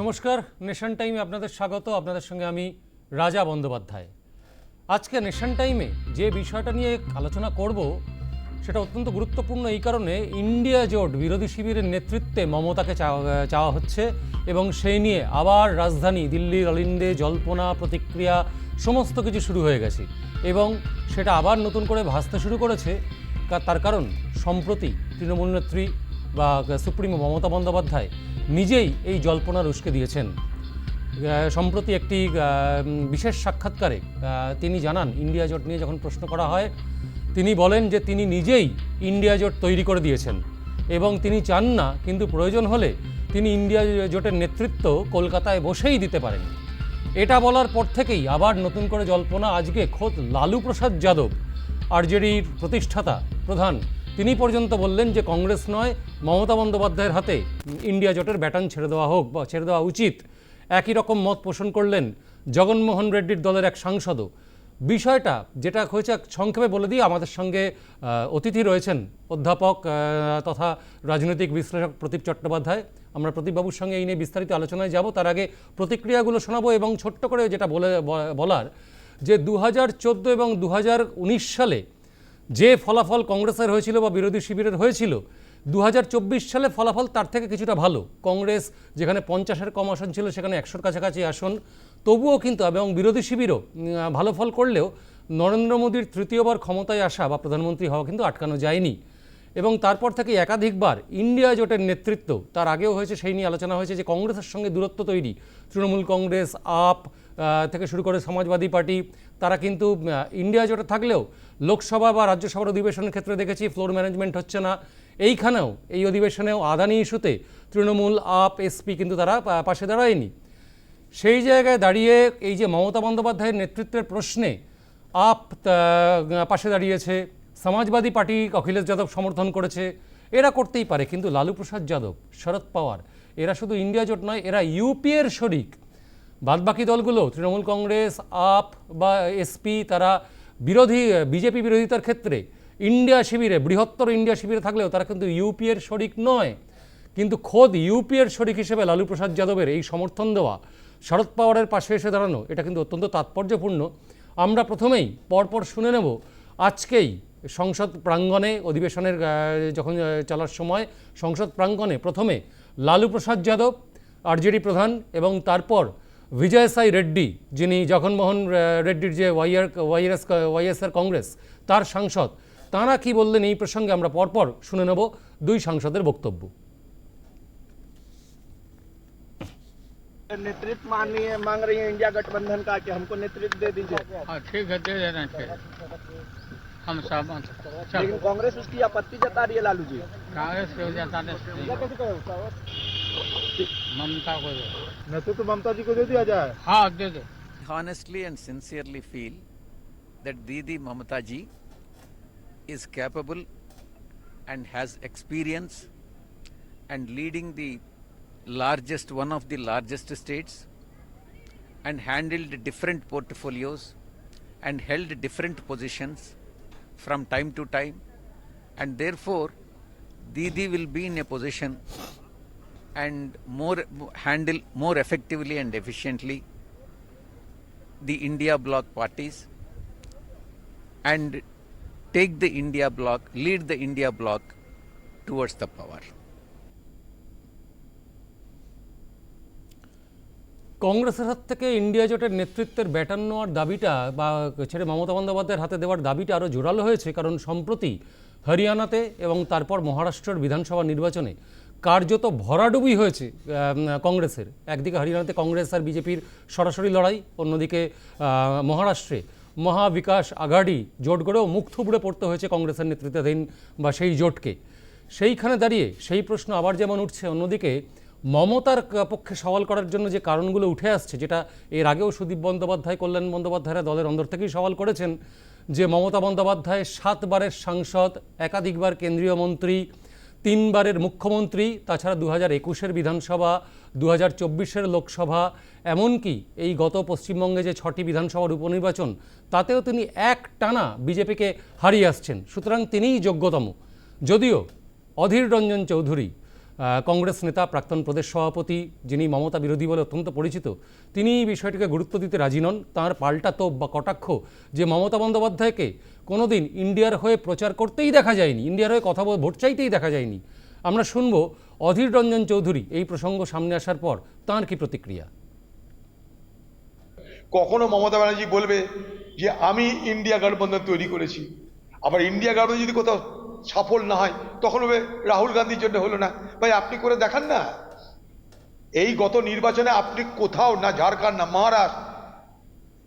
নমস্কার নেশন টাইমে আপনাদের স্বাগত। আপনাদের সঙ্গে আমি রাজা বন্দ্যোপাধ্যায়। আজকে নেশন টাইমে যে বিষয়টা নিয়ে আলোচনা করব, সেটা অত্যন্ত গুরুত্বপূর্ণ এই কারণে ইন্ডিয়া জোট বিরোধী শিবিরের নেতৃত্বে মমতাকে চাওয়া হচ্ছে এবং সেই নিয়ে আবার রাজধানী দিল্লির অলিন্দে, জল্পনা, প্রতিক্রিয়া, সমস্ত কিছু শুরু হয়ে গেছে এবং সেটা আবার নতুন করে ভাসতে শুরু করেছে। তার কারণ সম্প্রতি তৃণমূল নেত্রী বা সুপ্রিমো মমতা বন্দ্যোপাধ্যায় নিজেই এই জল্পনা উস্কে দিয়েছেন। সম্প্রতি একটি বিশেষ সাক্ষাৎকারে তিনি জানান, ইন্ডিয়া জোট নিয়ে যখন প্রশ্ন করা হয়, তিনি বলেন যে তিনি নিজেই ইন্ডিয়া জোট তৈরি করে দিয়েছেন এবং তিনি চান না, কিন্তু প্রয়োজন হলে তিনি ইন্ডিয়া জোটের নেতৃত্ব কলকাতায় বসেই দিতে পারেন। এটা বলার পর থেকেই আবার নতুন করে জল্পনা, আজকে খোদ লালু প্রসাদ যাদব, আরজেডির প্রতিষ্ঠাতা, প্রধান তিনি পর্যন্ত বললেন যে কংগ্রেস নয়, মমতা বন্দ্যোপাধ্যায়ের হাতে ইন্ডিয়া জোটের ব্যাটন ছেড়ে দেওয়া হোক বা ছেড়ে দেওয়া উচিত। একই রকম মত পোষণ করলেন জগনমোহন রেড্ডির দলের এক সাংসদও। বিষয়টা যেটা হয়েছে সংক্ষেপে বলে দিই, আমাদের সঙ্গে অতিথি রয়েছেন অধ্যাপক তথা রাজনৈতিক বিশ্লেষক প্রদীপ চট্টোপাধ্যায়। আমরা প্রদীপবাবুর সঙ্গে এই নিয়ে বিস্তারিত আলোচনায় যাব। তার আগে প্রতিক্রিয়াগুলো শোনাবো এবং ছোট্ট করে যেটা বলে বলার যে দু হাজার চোদ্দ এবং দু হাজার উনিশ সালে যে ফলাফল কংগ্রেসের হয়েছিল বা বিরোধী শিবিরের হয়েছিল দু হাজার চব্বিশ সালে ফলাফল তার থেকে কিছুটা ভালো। কংগ্রেস যেখানে পঞ্চাশের কম আসন ছিল, সেখানে একশোর কাছাকাছি আসন। তবুও কিন্তু, এবং বিরোধী শিবিরও ভালো ফল করলেও নরেন্দ্র মোদীর তৃতীয়বার ক্ষমতায় আসা বা প্রধানমন্ত্রী হওয়া কিন্তু আটকানো যায়নি। এবং তারপর থেকে একাধিকবার ইন্ডিয়া জোটের নেতৃত্ব, তার আগেও হয়েছে সেই নিয়ে আলোচনা হয়েছে যে কংগ্রেসের সঙ্গে দূরত্ব তৈরি। তৃণমূল কংগ্রেস, আপ থেকে শুরু করে সমাজবাদী পার্টি তারা কিন্তু ইন্ডিয়া জোটে থাকলেও লোকসভা বা রাজ্যসভার অধিবেশনের ক্ষেত্রে দেখেছি ফ্লোর ম্যানেজমেন্ট হচ্ছে না। এইখানেও, এই অধিবেশনেও আদানি ইস্যুতে তৃণমূল, আপ এসপি কিন্তু তারা পাশে দাঁড়ায়নি। সেই জায়গায় দাঁড়িয়ে এই যে মমতা বন্দ্যোপাধ্যায়ের নেতৃত্বের প্রশ্নে আপ পাশে দাঁড়িয়েছে, সমাজবাদী পার্টি অখিলেশ যাদব সমর্থন করেছে, এরা করতেই পারে, কিন্তু লালু প্রসাদ যাদব, শরদ পাওয়ার, এরা শুধু ইন্ডিয়া জোট নয়, এরা ইউপিএর শরিক। বাদবাকি দলগুলো, তৃণমূল কংগ্রেস, আপ বা এসপি, তারা বিরোধী, বিজেপি বিরোধিতার ক্ষেত্রে ইন্ডিয়া শিবিরে, বৃহত্তর ইন্ডিয়া শিবিরে থাকলেও তারা কিন্তু ইউপিএর শরিক নয়। কিন্তু খোদ ইউপিএর শরিক হিসেবে লালু প্রসাদ যাদবের এই সমর্থন দেওয়া শরদ পাওয়ারের পাশে এসে দাঁড়ানো, এটা কিন্তু অত্যন্ত তাৎপর্যপূর্ণ। আমরা প্রথমেই পরপর শুনে নেব, আজকেই সংসদ প্রাঙ্গণে অধিবেশনের যখন চলার সময় সংসদ প্রাঙ্গণে প্রথমে লালু প্রসাদ যাদব, আরজেডি প্রধান এবং তারপর বিজয়সাই রেড্ডি যিনি জগনমোহন আহ, রেড্ডির যে ওয়াইআর ওয়াইএস ওয়াইএসআর কংগ্রেস তার সাংসদ তাঁরা কি বললেন এই প্রসঙ্গে আমরা পরপর শুনে নেব দুই সাংসদের বক্তব্য नेतृत्व माननीय मांग रही है इंडिया गठबंधन का कि हमको नेतृत्व दे दीजिए हाँ ठीक है दे देना चाहिए हम चल लेकिन कांग्रेस उसकी आपत्ति जता रही है लालू जी कांग्रेस के हो जाता ममता को दे नेतृत्व तो ममता जी को दे दिया जाए हाँ दे दो honestly and sincerely feel that Didi Mamata ji is capable and has experience and leading the largest, one of the largest states and handled different portfolios and held different positions from time to time and therefore Didi will be in a position and more handle more effectively and efficiently the India bloc parties and take the India bloc, lead the India bloc towards the power. কংগ্রেসের হাত থেকে India জোটের নেতৃত্বের baton নেওয়ার দাবিটা বা ছেড়ে মমতা বন্দ্যোপাধ্যায়ের হাতে দেওয়ার দাবিটা আরও জোরালো হয়েছে, কারণ সম্প্রতি হরিয়ানাতে এবং তারপর মহারাষ্ট্রের বিধানসভা নির্বাচনে কার্যত ভরাডুবি হয়েছে কংগ্রেসের। একদিকে হরিয়ানাতে কংগ্রেস আর বিজেপির সরাসরি লড়াই, অন্যদিকে মহারাষ্ট্রে মহাবিকাশ আঘাড়ি জোট গড়েও মুখ থুবড়ে পড়তে হয়েছে কংগ্রেসের নেতৃত্বাধীন বা সেই জোটকে। সেইখানে দাঁড়িয়ে সেই প্রশ্ন আবার যেমন উঠছে, অন্যদিকে মমতার পক্ষে সওয়াল করার জন্য যে কারণগুলো উঠে আসছে, যেটা এর আগেও সুদীপ বন্দ্যোপাধ্যায়, কল্যাণ বন্দ্যোপাধ্যায়রা দলের অন্দর থেকেই সওয়াল করেছেন, যে মমতা বন্দ্যোপাধ্যায় সাতবারের সাংসদ, একাধিকবার কেন্দ্রীয় মন্ত্রী, তিনবারের মুখ্যমন্ত্রী, তাছাড়া দু হাজার একুশের বিধানসভা দু হাজার চব্বিশের লোকসভা, এমনকি এই গত পশ্চিমবঙ্গে যে ছটি বিধানসভার উপনির্বাচন, তাতেও তিনি এক টানা বিজেপিকে হারিয়ে আসছেন। সুতরাং তিনিই যোগ্যতম। যদিও অধীর রঞ্জন চৌধুরী কংগ্রেস নেতা, প্রাক্তন প্রদেশ সভাপতি যিনি মমতা বিরোধী বলে অত্যন্ত পরিচিত, তিনি বিষয়টিকে গুরুত্ব দিতে রাজি নন। তাঁর পাল্টা তোপ বা কটাক্ষ যে মমতা বন্দ্যোপাধ্যায়কে কোনোদিন ইন্ডিয়ার হয়ে প্রচার করতেই দেখা যায়নি, ইন্ডিয়ার হয়ে কথা ভোট চাইতেই দেখা যায়নি। আমরা শুনব অধীর রঞ্জন চৌধুরী এই প্রসঙ্গ সামনে আসার পর তাঁর কি প্রতিক্রিয়া? কখনো মমতা ব্যানার্জি বলবে যে, আমি ইন্ডিয়া গঠবন্ধন তৈরি করেছি। আবার ইন্ডিয়া গঠবন্ধন যদি কোথাও সফল না হয়, তখন হবে রাহুল গান্ধীর জন্য হলো না। ভাই, আপনি করে দেখান না। এই গত নির্বাচনে আপনি কোথাও, না ঝাড়খণ্ড, না মহারাষ্ট্র,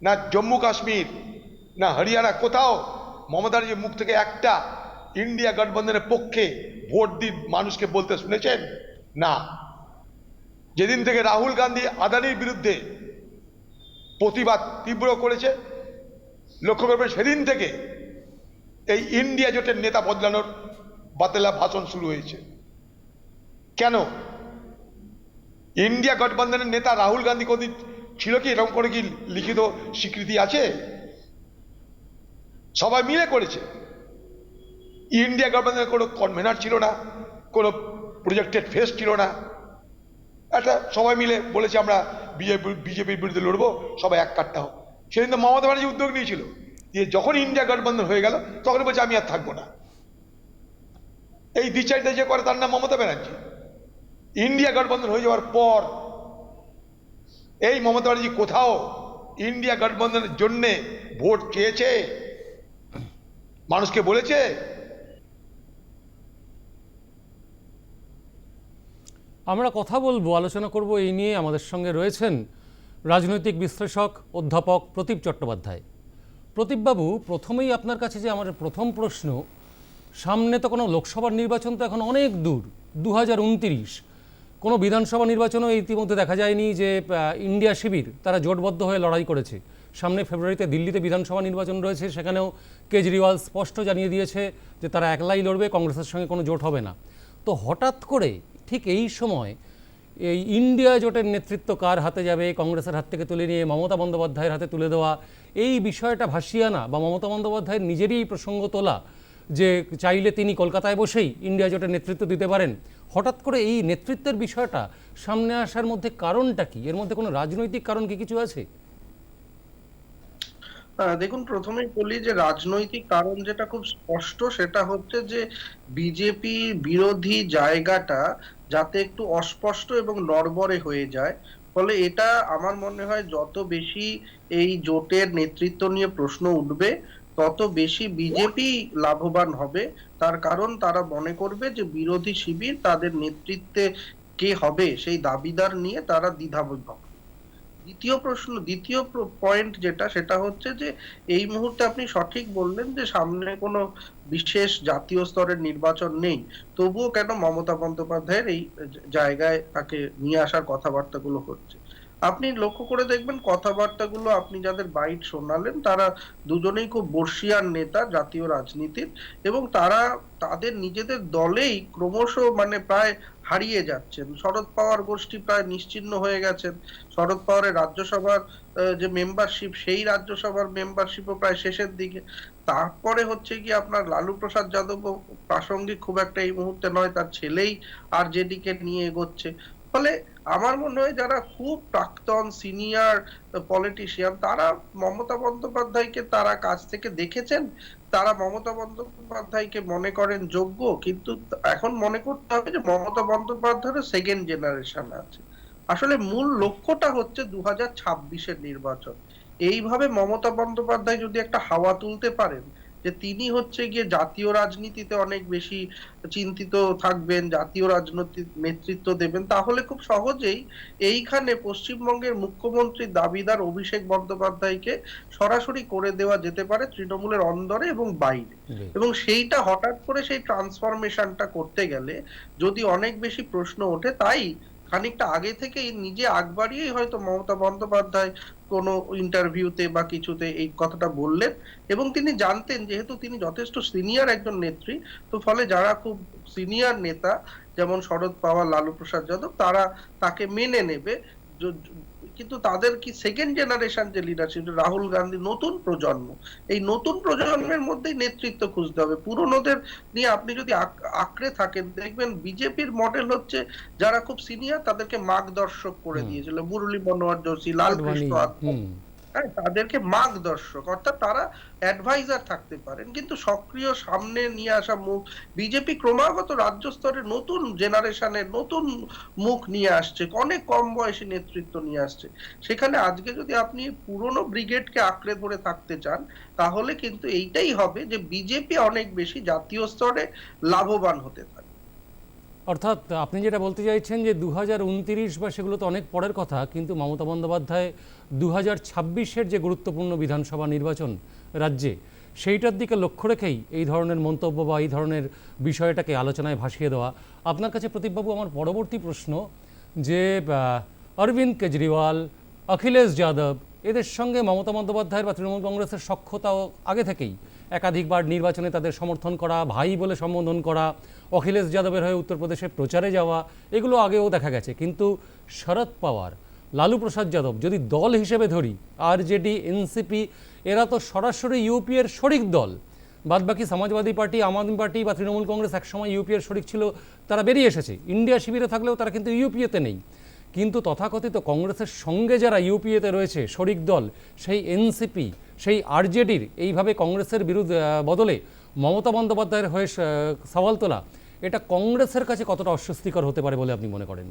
না জম্মু কাশ্মীর, না হরিয়ানা, কোথাও, মমতা ব্যানার্জির মুখ থেকে একটা ইন্ডিয়া গঠবন্ধনের পক্ষে ভোট দিয়ে মানুষকে বলতে শুনেছেন? না। যেদিন থেকে রাহুল গান্ধী আদানির বিরুদ্ধে প্রতিবাদ তীব্র করেছে, লক্ষ্য করবেন সেদিন থেকে এই ইন্ডিয়া জোটের নেতা বদলানোর বাতেলা ভাষণ শুরু হয়েছে। কেন? ইন্ডিয়া গঠবন্ধনের নেতা রাহুল গান্ধী কোনদিন ছিল কি? এরকম করে কি লিখিত স্বীকৃতি আছে? সবাই মিলে করেছে। ইন্ডিয়া গঠবন্ধনের কোনো কনভেনার ছিল না, কোনো প্রজেক্টেড ফেস ছিল না। একটা সবাই মিলে বলেছে আমরা বিজেপি বিজেপির বিরুদ্ধে লড়বো, সবাই এক কাট্টা হোক। সেদিন তো মমতা ব্যানার্জি উদ্যোগ নিয়েছিল। দিয়ে যখন ইন্ডিয়া গঠবন্ধন হয়ে গেল, তখন বলছে, আমি আর থাকব না। এই দ্বিচারিতা যে করে, তার নাম মমতা ব্যানার্জি। ইন্ডিয়া গঠবন্ধন হয়ে যাওয়ার পর, এই মমতা ব্যানার্জি কোথাও ইন্ডিয়া গঠবন্ধনের জন্যে ভোট চেয়েছে? মানুষকে বলেছে? আমরা কথা বলব, আলোচনা করব এই নিয়ে। আমাদের সঙ্গে রয়েছেন রাজনৈতিক বিশ্লেষক, অধ্যাপক প্রদীপ চট্টোপাধ্যায়। প্রদীপবাবু, প্রথমেই আপনার কাছে যে আমার প্রথম প্রশ্ন, সামনে তো কোনো লোকসভার নির্বাচন তো এখন অনেক দূর দু কোনো বিধানসভা নির্বাচনও ইতিমধ্যে দেখা যায়নি যে ইন্ডিয়া শিবির, তারা জোটবদ্ধ হয়ে লড়াই করেছে। সামনে ফেব্রুয়ারিতে দিল্লিতে বিধানসভা নির্বাচন রয়েছে, সেখানেও কেজরিওয়াল স্পষ্ট জানিয়ে দিয়েছে যে তারা একলাই লড়বে, কংগ্রেসের সঙ্গে কোনো জোট হবে না। তো হঠাৎ করে ঠিক এই সময় এই ইন্ডিয়া জোটের নেতৃত্ব কার হাতে যাবে? কংগ্রেসের হাত থেকে তুলে নিয়ে মমতা বন্দ্যোপাধ্যায়ের হাতে তুলে দেওয়া, এই বিষয়টা ভাসিয়ে আনা বা মমতা বন্দ্যোপাধ্যায়ের নিজেরই প্রসঙ্গ তোলা যে চাইলে তিনি কলকাতায় বসেই ইন্ডিয়া জোটের নেতৃত্ব দিতে পারেন। হঠাৎ করে এই নেতৃত্বের বিষয়টা সামনে আসার মধ্যে কারণটা কি? এর মধ্যে কোনো রাজনৈতিক কারণ কি কিছু আছে? দেখুন, প্রথমেই বলি যে রাজনৈতিক কারণ যেটা খুব স্পষ্ট সেটা হচ্ছে যে বিজেপি বিরোধী জায়গাটা যাতে একটু অস্পষ্ট এবং নড়বড়ে হয়ে যায়। ফলে এটা আমার মনে হয় যত বেশি এই জোটের নেতৃত্ব নিয়ে প্রশ্ন উঠবে, তত বেশি বিজেপি লাভবান হবে। তার কারণ তারা মনে করবে যে বিরোধী শিবির তাদের নেতৃত্বে কে হবে সেই দাবিদার নিয়ে তারা দ্বিধাবিভক্ত দ্বিতীয় প্রশ্ন, দ্বিতীয় পয়েন্ট যেটা, সেটা হচ্ছে যে এই মুহূর্তে আপনি সঠিক বললেন যে সামনে কোনো বিশেষ জাতীয় স্তরের নির্বাচন নেই। তবুও কেন মমতা বন্দ্যোপাধ্যায়ের এই জায়গায় তাকে নিয়ে আসার কথাবার্তাগুলো হচ্ছে? আপনি লক্ষ্য করে দেখবেন কথাবার্তাগুলো আপনি যাদের বাইট শোনালেন, তারা দুজনেই খুব বর্ষিয়ান নেতা, জাতীয় রাজনীতির, এবং তারা তাদের নিজেদের দলেই ক্রমশ মানে প্রায় হারিয়ে যাচ্ছেন। শরদ পাওয়ার গোষ্ঠী প্রায় নিশ্চিহ্ন হয়ে গেছেন। শরদ পাওয়ারের রাজ্যসভার যে মেম্বারশিপ সেই রাজ্যসভার মেম্বারশিপও প্রায় শেষের দিকে। তারপরে হচ্ছে কি আপনার লালু প্রসাদ যাদব প্রাসঙ্গিক খুব একটা এই মুহূর্তে নয়, তার ছেলেই আর যেদিকে নিয়ে এগোচ্ছে। ফলে আমার মনে হয় যারা খুব প্রাক্তন সিনিয়র পলিটিশিয়ান তারা মমতা বন্দ্যোপাধ্যায়কে তারা কাছ থেকে দেখেছেন, তারা মমতা বন্দ্যোপাধ্যায়কে মনে করেন যোগ্য, কিন্তু এখন মনে করতে হবে যে মমতা বন্দ্যোপাধ্যায়ের সেকেন্ড জেনারেশন আছে। আসলে মূল লক্ষ্যটা হচ্ছে দু হাজার ছাব্বিশের নির্বাচন। এইভাবে মমতা বন্দ্যোপাধ্যায় যদি একটা হাওয়া তুলতে পারেন যে তিনি হচ্ছে গিয়ে জাতীয় রাজনীতিতে অনেক বেশি চিন্তিত থাকবেন জাতীয় রাজনৈতিক নেতৃত্ব দেবেন। তাহলে খুব সহজেই এইখানে পশ্চিমবঙ্গের মুখ্যমন্ত্রীর দাবিদার অভিষেক বন্দ্যোপাধ্যায়কে সরাসরি করে দেওয়া যেতে পারে তৃণমূলের অন্দরে এবং বাইরে। এবং সেইটা হঠাৎ করে সেই ট্রান্সফরমেশনটা করতে গেলে যদি অনেক বেশি প্রশ্ন ওঠে তাই খানিকটা আগে থেকেই নিজে আগ বাড়িয়েই হয়তো মমতা বন্দ্যোপাধ্যায় কোনো ইন্টারভিউতে বা কিছুতে এই কথাটা বললেন এবং তিনি জানতেন যেহেতু তিনি যথেষ্ট সিনিয়র একজন নেত্রী, তো ফলে যারা খুব সিনিয়র নেতা, যেমন শরদ পাওয়ার, লালু প্রসাদ যাদব, তারা তাকে মেনে নেবে। কিন্তু তাদের কি সেকেন্ড জেনারেশন যে লিডারশিপ রাহুল গান্ধী নতুন প্রজন্ম এই নতুন প্রজন্মের মধ্যেই নেতৃত্ব খুঁজতে হবে। পুরনোদের নিয়ে আপনি যদি আঁকড়ে থাকেন দেখবেন বিজেপির মডেল হচ্ছে যারা খুব সিনিয়র তাদেরকে মার্গদর্শক করে দিয়েছিল। মুরলী মনোহর যোশী লালকৃষ্ণ আডবাণী, হ্যাঁ তাদেরকে মার্গদর্শক, অর্থাৎ তারা অ্যাডভাইজার থাকতে পারেন। কিন্তু সক্রিয় সামনে নিয়ে আসা মুখ, বিজেপি ক্রমাগত রাজ্য স্তরে নতুন জেনারেশনের নতুন মুখ নিয়ে আসছে, অনেক কম বয়সী নেতৃত্ব নিয়ে আসছে। সেখানে আজকে যদি আপনি পুরনো ব্রিগেডকে আঁকড়ে ধরে থাকতে চান, তাহলে কিন্তু এইটাই হবে যে বিজেপি অনেক বেশি জাতীয় স্তরে লাভবান হতে থাকে অর্থাৎ আপনি যেটা বলতে চাইছেন যে দু হাজার বা সেগুলো তো অনেক পরের কথা, কিন্তু মমতা বন্দ্যোপাধ্যায় দু হাজার যে গুরুত্বপূর্ণ বিধানসভা নির্বাচন রাজ্যে, সেইটার দিকে লক্ষ্য রেখেই এই ধরনের মন্তব্য বা এই ধরনের বিষয়টাকে আলোচনায় ভাসিয়ে দেওয়া। আপনার কাছে প্রদীপবাবু আমার পরবর্তী প্রশ্ন যে অরবিন্দ কেজরিওয়াল, অখিলেশ যাদব, এদের সঙ্গে মমতা বন্দ্যোপাধ্যায়ের বা তৃণমূল কংগ্রেসের সক্ষতাও আগে থেকেই একাধিকবার নির্বাচনে তাদের সমর্থন করা, ভাই বলে সম্বোধন করা অখিলেশ যাদবের হয়ে উত্তরপ্রদেশে প্রচারে যাওয়া, এগুলো আগেও দেখা গেছে। কিন্তু শরদ পাওয়ার, লালু প্রসাদ যাদব যদি দল হিসেবে ধরি আরজেডি এনসিপি এরা তো সরাসরি ইউপিএর শরিক দল। বাদবাকি সমাজবাদী পার্টি, আম আদমি পার্টি বা তৃণমূল কংগ্রেস একসময় ইউপিএর শরিক ছিল, তারা বেরিয়ে এসেছে। ইন্ডিয়া শিবিরে থাকলেও তারা কিন্তু ইউপিএতে নেই। কিন্তু তথাকথিত কংগ্রেসের সঙ্গে যারা ইউপিএতে রয়েছে, শরিক দল, সেই এনসিপি সেই আরজেডির এইভাবে কংগ্রেসের বিরুদ্ধে বদলে মমতা বন্দ্যোপাধ্যায়ের হয়ে সওয়াল তোলা এটা কংগ্রেসের কাছে কতটা অস্বস্তিকর হতে পারে বলে আপনি মনে করেন?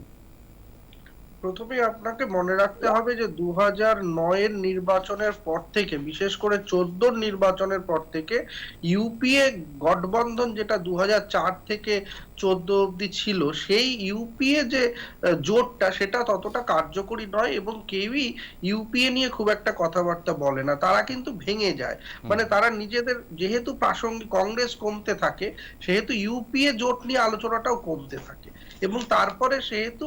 প্রথমে আপনাকে মনে রাখতে হবে যে দু হাজার নয়ের নির্বাচনের পর থেকে বিশেষ করে চোদ্দোর নির্বাচনের পর থেকে ইউপিএ গঠবন্ধন যেটা দু চার থেকে চোদ্দ অব্দি ছিল সেই ইউপিএ যে জোটটা সেটা ততটা কার্যকরী নয় এবং কেউই ইউপিএ নিয়ে খুব একটা কথাবার্তা বলে না। তারা কিন্তু ভেঙে যায়। মানে তারা নিজেদের যেহেতু প্রাসঙ্গিক কংগ্রেস কমতে থাকে সেহেতু ইউপিএ জোট নিয়ে আলোচনাটাও কমতে থাকে এবং তারপরে সেহেতু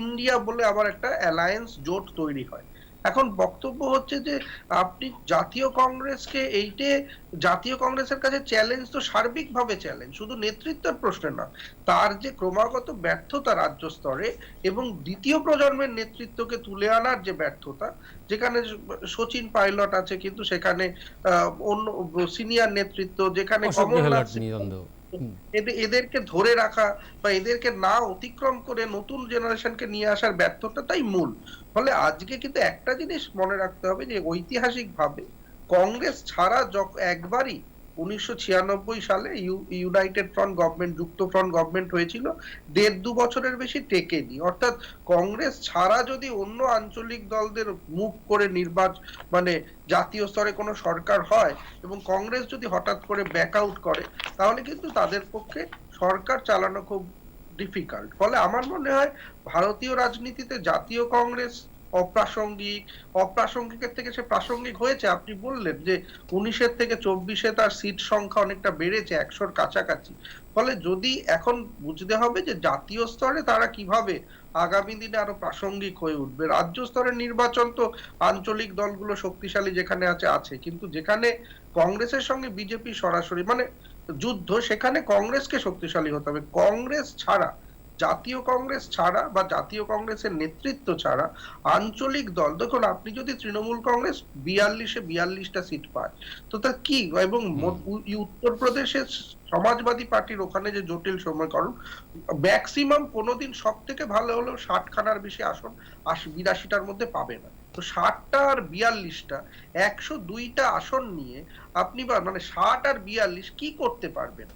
ইন্ডিয়া বলে আবার একটা অ্যালায়েন্স জোট তৈরি হয়। এখন বক্তব্য হচ্ছে যে আপনি জাতীয় কংগ্রেসকে এইটে জাতীয় কংগ্রেসের কাছে চ্যালেঞ্জ তো সার্বিকভাবে চ্যালেঞ্জ শুধু নেতৃত্বের প্রশ্নে না তার যে ক্রমাগত ব্যর্থতা রাজ্য স্তরে এবং দ্বিতীয় প্রজন্মের নেতৃত্বকে তুলে আনার যে ব্যর্থতা যেখানে সচিন পাইলট আছে কিন্তু সেখানে আহ, অন্য সিনিয়র নেতৃত্ব যেখানে কমলনাথ এদেরকে ধরে রাখা বা এদেরকে না অতিক্রম করে নতুন জেনারেশনকে নিয়ে আসার ব্যর্থতা তাই মূল। ফলে আজকে কিন্তু একটা জিনিস মনে রাখতে হবে যে ঐতিহাসিকভাবে কংগ্রেস ছাড়া একবারই উনিশশো ছিয়ানব্বই সালে ইউ- ইউনাইটেড ফ্রন্ট গভর্নমেন্ট যুক্ত ফ্রন্ট গভর্নমেন্ট হয়েছিল। দেড় দু বছরের বেশি টেকেনি। অর্থাৎ কংগ্রেস ছাড়া যদি অন্য আঞ্চলিক দলদের মুখ করে নির্বাচন মানে জাতীয় স্তরে কোনো সরকার হয় এবং কংগ্রেস যদি হঠাৎ করে ব্যাক আউট করে, তাহলে কিন্তু তাদের পক্ষে সরকার চালানো খুব ডিফিকাল্ট ফলে আমার মনে হয় ভারতীয় রাজনীতিতে জাতীয় কংগ্রেস অপ্রাসঙ্গিক, অপ্রাসঙ্গিকের থেকে সে প্রাসঙ্গিক হয়েছে। আপনি বললেন যে উনিশের থেকে চব্বিশে তার সিট সংখ্যা অনেকটা বেড়েছে, একশোর কাছাকাছি। ফলে যদি এখন বুঝতে হবে যে জাতীয় স্তরে তারা কীভাবে আগামী দিনে আরও প্রাসঙ্গিক হয়ে উঠবে। রাজ্য স্তরের নির্বাচন তো আঞ্চলিক দলগুলো শক্তিশালী যেখানে আছে আছে। কিন্তু যেখানে কংগ্রেসের সঙ্গে বিজেপি সরাসরি মানে যুদ্ধ, সেখানে কংগ্রেসকে শক্তিশালী হতে হবে। কংগ্রেস ছাড়া জাতীয় কংগ্রেস ছাড়া বা জাতীয় কংগ্রেসের নেতৃত্ব ছাড়া আঞ্চলিক দল দেখুন আপনি যদি তৃণমূল কংগ্রেস বিয়াল্লিশে বিয়াল্লিশটা সিট পায় তো তা কি? এবং উত্তরপ্রদেশের সমাজবাদী পার্টির ওখানে যে জটিল সমীকরণ ম্যাক্সিমাম কোনোদিন সব থেকে ভালো হলেও ষাটখানার বেশি আসন আশি বিরাশিটার মধ্যে পাবে না। তো ষাটটা আর বিয়াল্লিশটা একশো দুইটা আসন নিয়ে আপনি বা মানে ষাট আর বিয়াল্লিশ কি করতে পারবেন?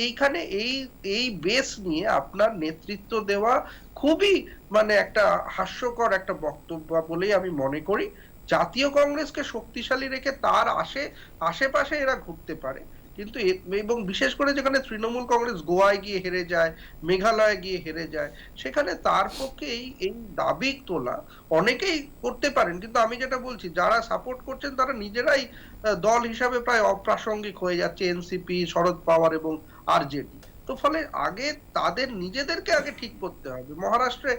এইখানে এই এই বেস নিয়ে আপনার নেতৃত্ব দেওয়া খুবই মানে একটা হাস্যকর একটা বক্তব্য বলেই আমি মনে করি। জাতীয় কংগ্রেসকে শক্তিশালী রেখে তার আশে আশেপাশে এরা ঘুরতে পারে। কিন্তু এবং বিশেষ করে যেখানে তৃণমূল কংগ্রেস গোয়ায় গিয়ে হেরে যায়, মেঘালয়ে গিয়ে হেরে যায়, সেখানে তার পক্ষে এই এই দাবি তোলা অনেকেই করতে পারেন। কিন্তু আমি যেটা বলছি, যারা সাপোর্ট করছেন তারা নিজেরাই দল হিসাবে প্রায় অপ্রাসঙ্গিক হয়ে যাচ্ছে এনসিপি শরদ পাওয়ার এবং আরজেডি তো ফলে আগে তাদের নিজেদেরকে আগে ঠিক করতে হবে। মহারাষ্ট্রে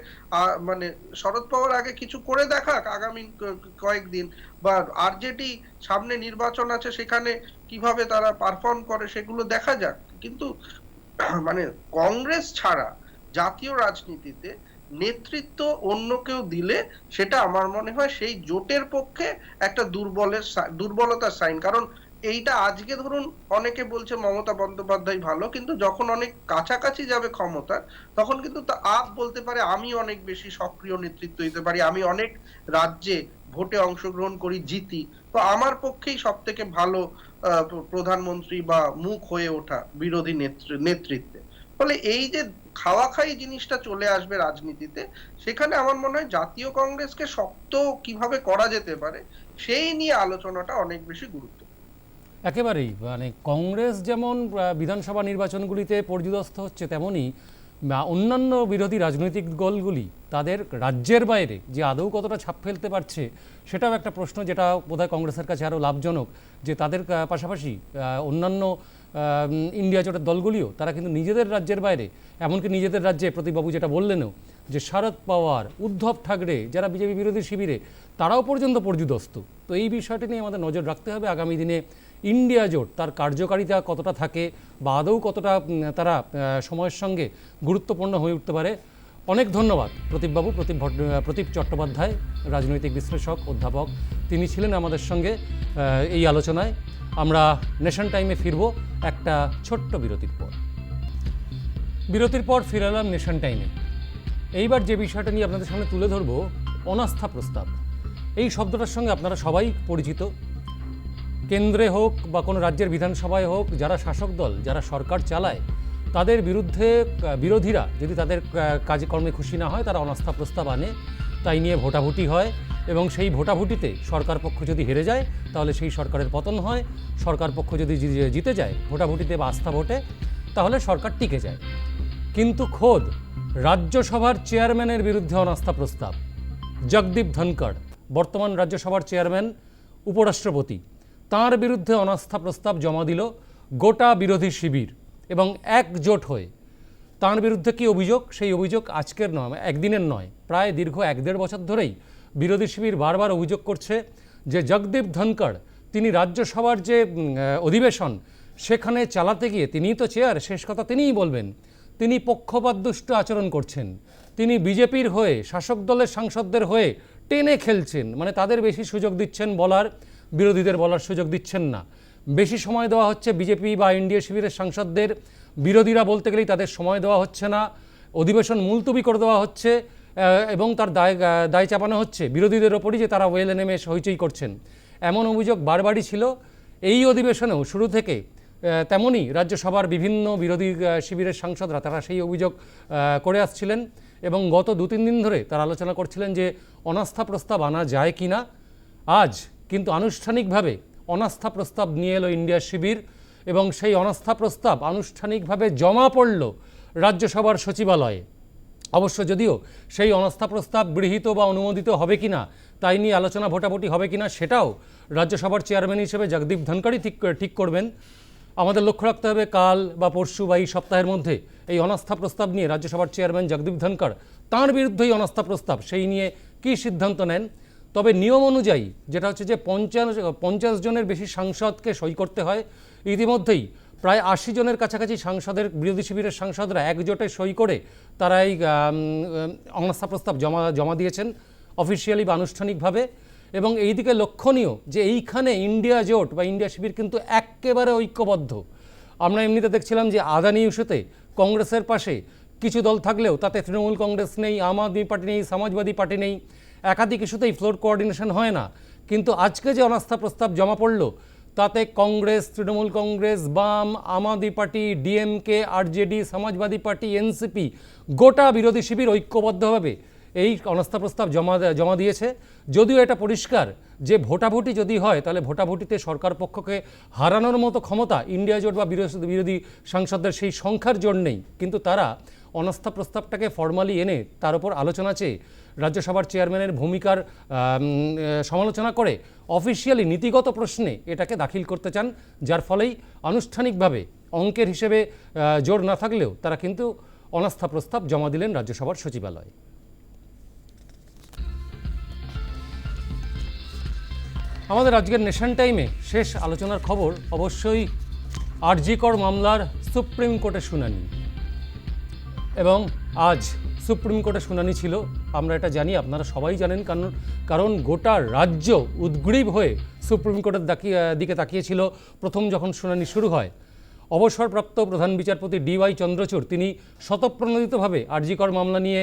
মানে শরদ পাওয়ার আগে কিছু করে দেখাক আগামী কয়েকদিন। বা আরজেডি সামনে নির্বাচন আছে সেখানে কীভাবে তারা পারফর্ম করে সেগুলো দেখা যাক। কিন্তু মানে কংগ্রেস ছাড়া জাতীয় রাজনীতিতে নেতৃত্ব অন্য কেউ দিলে সেটা আমার মনে হয় সেই জোটের পক্ষে একটা দুর্বলের দুর্বলতার সাইন কারণ এইটা আজকে ধরুন অনেকে বলছে মমতা বন্দ্যোপাধ্যায় ভালো, কিন্তু যখন অনেক কাছাকাছি যাবে ক্ষমতা তখন কিন্তু আপ বলতে পারে, আমি অনেক বেশি সক্রিয় নেতৃত্ব দিতে পারি, আমি অনেক রাজ্যে ভোটে অংশগ্রহণ করি, জিতি। তো আমার পক্ষেই সব থেকে ভালো প্রধানমন্ত্রী বা মুখ হয়ে ওঠা বিরোধী নেতৃ- নেতৃত্বে। ফলে এই যে খাওয়া খাই জিনিসটা চলে আসবে রাজনীতিতে, সেখানে আমার মনে হয় জাতীয় কংগ্রেসকে শক্ত কীভাবে করা যেতে পারে, সেই নিয়ে আলোচনাটা অনেক বেশি গুরুত্ব একেবারেই মানে কংগ্রেস যেমন বিধানসভা নির্বাচনগুলিতে পর্যুদস্ত হচ্ছে তেমনই অন্যান্য বিরোধী রাজনৈতিক দলগুলি, তাদের রাজ্যের বাইরে যে আদৌ কতটা ছাপ ফেলতে পারছে, সেটাও একটা প্রশ্ন যেটা বোধহয় কংগ্রেসের কাছে আরও লাভজনক, যে তাদের পাশাপাশি অন্যান্য ইন্ডিয়া জোটের দলগুলিও, তারা কিন্তু নিজেদের রাজ্যের বাইরে, এমনকি নিজেদের রাজ্যে প্রতিবাবু যেটা বললেনও যে শারদ পাওয়ার, উদ্ধব ঠাকরে, যারা বিজেপি বিরোধী শিবিরে, তারাও পর্যন্ত পর্যুদস্ত তো এই বিষয়টি নিয়ে আমাদের নজর রাখতে হবে আগামী দিনে ইন্ডিয়া জোট, তার কার্যকারিতা কতটা থাকে বা আদৌ কতটা তারা সময়ের সঙ্গে গুরুত্বপূর্ণ হয়ে উঠতে পারে। অনেক ধন্যবাদ প্রতীপবাবু, প্রতীপ প্রদীপ চট্টোপাধ্যায়, রাজনৈতিক বিশ্লেষক, অধ্যাপক। তিনি ছিলেন আমাদের সঙ্গে এই আলোচনায়। আমরা নেশন টাইমে ফিরব একটা ছোট্ট বিরতির পর। বিরতির পর ফিরে এলাম নেশন টাইমে। এইবার যে বিষয়টা নিয়ে আপনাদের সামনে তুলে ধরব, অনাস্থা প্রস্তাব। এই শব্দটার সঙ্গে আপনারা সবাই পরিচিত। কেন্দ্রে হোক বা কোনো রাজ্যের বিধানসভায় হোক, যারা শাসক দল, যারা সরকার চালায়, তাদের বিরুদ্ধে বিরোধীরা যদি তাদের কাজে কর্মে খুশি না হয়, তারা অনাস্থা প্রস্তাব আনে, তাই নিয়ে ভোটাভুটি হয় এবং সেই ভোটাভুটিতে সরকার পক্ষ যদি হেরে যায়, তাহলে সেই সরকারের পতন হয়। সরকার পক্ষ যদি জিতে যায়, ভোটাভুটিতে বা আস্থা ভোটে, তাহলে সরকার টিকে যায়। কিন্তু খোদ, রাজ্যসভার চেয়ারম্যানের বিরুদ্ধে অনাস্থা প্রস্তাব। জগদীপ ধনকড় বর্তমান রাজ্যসভার চেয়ারম্যান, উপরাষ্ট্রপতি। তার বিরুদ্ধে অনাস্থা প্রস্তাব জমা দিল গোটা বিরোধী শিবির এবং একজোট হয়ে। তার বিরুদ্ধে কি অভিযোগ? সেই অভিযোগ আজকের নয় একদিনের নয়, প্রায় দীর্ঘ এক দেড় বছর ধরেই বিরোধী শিবির বারবার অভিযোগ করছে যে জগদীপ ধনকড় তিনি রাজ্যসভার যে অধিবেশন সেখানে চালাতে গিয়ে তিনিই তো চেয়ার, শেষ কথা তিনিই বলবেন। তিনি পক্ষপাতদুষ্ট আচরণ করছেন। তিনি বিজেপির হয়ে, শাসক দলের সাংসদদের হয়ে টেনে খেলছেন। মানে তাদের বেশি সুযোগ দিচ্ছেন বলার বিরোধীদের বলার সুযোগ দিচ্ছেন না। বেশি সময় দেওয়া হচ্ছে বিজেপি বা ইন্ডিয়া শিবিরের সাংসদদের। বিরোধীরা বলতে গেলেই তাদের সময় দেওয়া হচ্ছে না। অধিবেশন মুলতবি করে দেওয়া হচ্ছে এবং তার দায় দায় চাপানো হচ্ছে বিরোধীদের ওপরই যে তারা ওয়েল নেমে হইচই করছেন। এমন অভিযোগ বারবারই ছিল। এই অধিবেশনেও শুরু থেকে তেমনই রাজ্যসভার বিভিন্ন বিরোধী শিবিরের সাংসদরা তারা সেই অভিযোগ করে আসছিলেন এবং গত দু তিন দিন ধরে তারা আলোচনা করছিলেন যে অনাস্থা প্রস্তাব আনা যায় কি না আজ কিন্তু আনুষ্ঠানিকভাবে অনাস্থা প্রস্তাব নিয়ে এলো ইন্ডিয়া শিবির এবং সেই অনাস্থা প্রস্তাব আনুষ্ঠানিকভাবে জমা পড়ল রাজ্যসভার সচিবালয়ে। অবশ্য যদিও সেই অনাস্থা প্রস্তাব গৃহীত বা অনুমোদিত হবে কিনা তাই নিয়ে আলোচনা ভোটাভুটি হবে কিনা সেটাও রাজ্যসভার চেয়ারম্যান হিসেবে জগদীপ ধনকড়ই ঠিক ঠিক করবেন। আমাদের লক্ষ্য রাখতে হবে কাল বা পরশু বা এই সপ্তাহের মধ্যে এই অনাস্থা প্রস্তাব নিয়ে রাজ্যসভার চেয়ারম্যান জগদীপ ধনকড় তাঁর বিরুদ্ধেই অনাস্থা প্রস্তাব, সেই নিয়ে কী সিদ্ধান্ত নেন তবে নিয়ম অনুযায়ী যেটা হচ্ছে যে পঞ্চাশ পঞ্চাশ জনের বেশি সাংসদকে সই করতে হয়, ইতিমধ্যেই প্রায় আশি জনের কাছাকাছি সাংসদের, বিরোধী শিবিরের সাংসদরা একজোটে সই করে তারা এই অনাস্থা প্রস্তাব জমা জমা দিয়েছেন অফিসিয়ালি বা আনুষ্ঠানিকভাবে। এবং এইদিকে লক্ষণীয় যে এইখানে ইন্ডিয়া জোট বা ইন্ডিয়া শিবির কিন্তু একেবারে ঐক্যবদ্ধ। আমরা এমনিতে দেখছিলাম যে আদানি ইস্যুতে কংগ্রেসের পাশে কিছু দল থাকলেও তাতে তৃণমূল কংগ্রেস নেই, আম আদমি পার্টি নেই, সমাজবাদী পার্টি নেই। একাধিক ইস্যুতেই ফ্লোর কোঅর্ডিনেশন হয় না। কিন্তু আজকে যে অনাস্থা প্রস্তাব জমা পড়ল, তাতে কংগ্রেস, তৃণমূল কংগ্রেস, বাম, Aam Aadmi party, DMK, RJD, Samajwadi party, NCP, গোটা বিরোধী শিবির ঐক্যবদ্ধভাবে এই অনাস্থা প্রস্তাব জমা জমা দিয়েছে। যদিও এটা পরিষ্কার যে ভোটাভুটি যদি হয়, তাহলে ভোটাভুটিতে সরকার পক্ষকে হারানোর মতো ক্ষমতা ইন্ডিয়া জোট বা বিরোধী সাংসদদের সেই সংখ্যার জোর নেই কিন্তু তারা অনাস্থা প্রস্তাবটাকে ফর্মালি এনে তার উপর আলোচনা চেয়ে রাজ্যসভার চেয়ারম্যানের ভূমিকার সমালোচনা করে অফিসিয়ালি নীতিগত প্রশ্নে এটাকে দাখিল করতে চান, যার ফলেই আনুষ্ঠানিকভাবে অঙ্কের হিসেবে জোর না থাকলেও তারা কিন্তু অনাস্থা প্রস্তাব জমা দিলেন রাজ্যসভার সচিবালয়ে। আমাদের আজকের নেশন টাইমে শেষ আলোচনার খবর অবশ্যই আরজিকর মামলার সুপ্রিম কোর্টে শুনানি। এবং আজ সুপ্রিম কোর্টে শুনানি ছিল। আমরা এটা জানি, আপনারা সবাই জানেন, কারণ কারণ গোটা রাজ্য উদ্গ্রীব হয়ে সুপ্রিম কোর্টের দিকে তাকিয়েছিল প্রথম যখন শুনানি শুরু হয়। অবসরপ্রাপ্ত প্রধান বিচারপতি ডিওয়াই চন্দ্রচূড়, তিনি স্বতঃপ্রণোদিতভাবে আরজিকর মামলা নিয়ে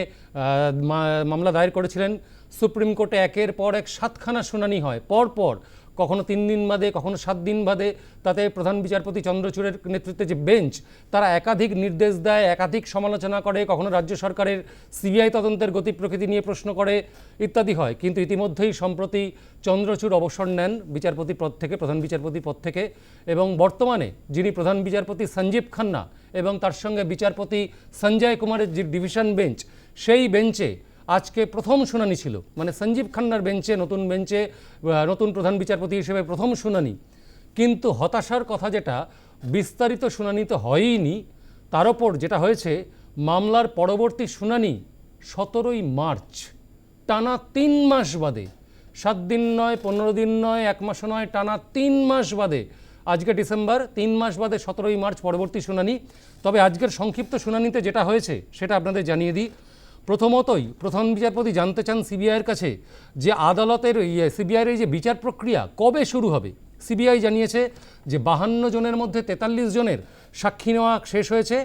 মামলা দায়ের করেছিলেন। সুপ্রিম কোর্টে একের পর এক সাতখানা শুনানি হয়। পর পর কখনো তিন দিন বাদে, কখনো সাত দিন বাদে, তাতে প্রধান বিচারপতি চন্দ্রচূড়ের নেতৃত্বে যে বেঞ্চ, তারা একাধিক নির্দেশ দেয়, একাধিক সমালোচনা করে, কখনো রাজ্য সরকারের সিবিআই তদন্তের গতি প্রকৃতি নিয়ে প্রশ্ন করে, ইত্যাদি হয়। কিন্তু ইতিমধ্যেই সম্প্রতি চন্দ্রচূড় অবসর নেন বিচারপতি পদ থেকে, প্রধান বিচারপতি পদ থেকে, এবং বর্তমানে যিনি প্রধান বিচারপতি সঞ্জীব খান্না এবং তার সঙ্গে বিচারপতি সঞ্জয় কুমারের যে ডিভিশন বেঞ্চ, সেই বেঞ্চে আজকে প্রথম শুনানি ছিল। মানে সঞ্জীব খান্নার বেঞ্চে, নতুন বেঞ্চে নতুন প্রধান বিচারপতি হিসেবে প্রথম শুনানি। কিন্তু হতাশার কথা যেটা, বিস্তারিত শুনানি তো হয়ইনি। তার ওপর যেটা হয়েছে, মামলার পরবর্তী শুনানি সতেরোই মার্চ। টানা তিন মাস বাদে। সাত দিন নয়, পনেরো দিন নয়, এক মাসও নয়, টানা তিন মাস বাদে। আজকে ডিসেম্বর, তিন মাস বাদে সতেরোই মার্চ পরবর্তী শুনানি। তবে আজকের সংক্ষিপ্ত শুনানিতে যেটা হয়েছে, সেটা আপনাদের জানিয়ে দিই। প্রথমতই প্রধান বিচারপতি জানতে চান সিবিআইয়ের কাছে যে আদালতের সিবিআইয়ের এই যে বিচার প্রক্রিয়া কবে শুরু হবে। সিবিআই জানিয়েছে যে বাহান্ন জনের মধ্যে তেতাল্লিশ জনের সাক্ষী নেওয়া শেষ হয়েছে।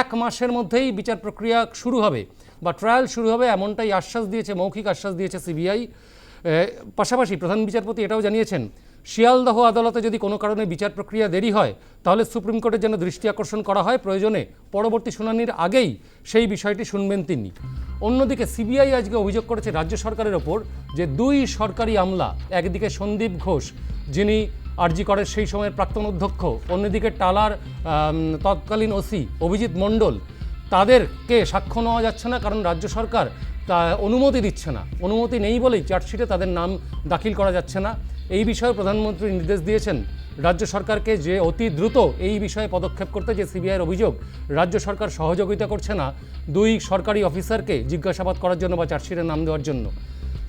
এক মাসের মধ্যেই বিচার প্রক্রিয়া শুরু হবে বা ট্রায়াল শুরু হবে এমনটাই আশ্বাস দিয়েছে, মৌখিক আশ্বাস দিয়েছে সিবিআই। পাশাপাশি প্রধান বিচারপতি এটাও জানিয়েছেন শিয়ালদহ আদালতে যদি কোনো কারণে বিচার প্রক্রিয়া দেরি হয়, তাহলে সুপ্রিম কোর্টের যেন দৃষ্টি আকর্ষণ করা হয় প্রয়োজনে পরবর্তী শুনানির আগেই সেই বিষয়টি শুনবেন তিনি। অন্যদিকে সিবিআই আজকে অভিযোগ করেছে রাজ্য সরকারের ওপর যে দুই সরকারি আমলা, একদিকে সন্দীপ ঘোষ, যিনি আরজি করের সেই সময়ের প্রাক্তন অধ্যক্ষ, অন্যদিকে টালার তৎকালীন ওসি অভিজিৎ মণ্ডল তাদেরকে সাক্ষ্য নেওয়া যাচ্ছে না, কারণ রাজ্য সরকার তা অনুমতি দিচ্ছে না। অনুমতি নেই বলেই চার্জশিটে তাদের নাম দাখিল করা যাচ্ছে না। এই বিষয়ে প্রধানমন্ত্রী নির্দেশ দিয়েছেন। রাজ্য সরকারকে যে অতি দ্রুত এই বিষয়ে পদক্ষেপ করতে যে সিবিআইয়ের অভিযোগ, রাজ্য সরকার সহযোগিতা করছে না, দুই সরকারি অফিসারকে জিজ্ঞাসাবাদ করার জন্য বা চার্জশিটে নাম দেওয়ার জন্য।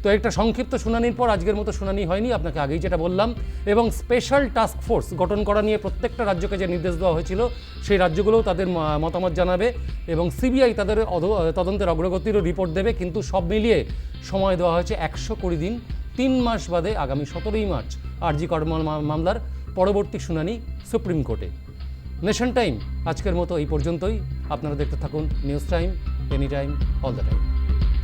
তো একটা সংক্ষিপ্ত শুনানির পর আজকের মতো শুনানি হয়নি, আপনাকে আগেই যেটা বললাম। এবং স্পেশাল টাস্ক ফোর্স গঠন করা নিয়ে প্রত্যেকটা রাজ্যকে যে নির্দেশ দেওয়া হয়েছিল, সেই রাজ্যগুলোও তাদের মতামত জানাবে এবং সিবিআই তাদের তদন্তের অগ্রগতিরও রিপোর্ট দেবে। কিন্তু সব মিলিয়ে সময় দেওয়া হয়েছে একশো কুড়ি দিন। তিন মাস বাদে আগামী সতেরোই মার্চ আরজি কর মামলার পরবর্তী শুনানি সুপ্রিম কোর্টে। নেশন টাইম আজকের মতো এই পর্যন্তই। আপনারা দেখতে থাকুন news time any time all the time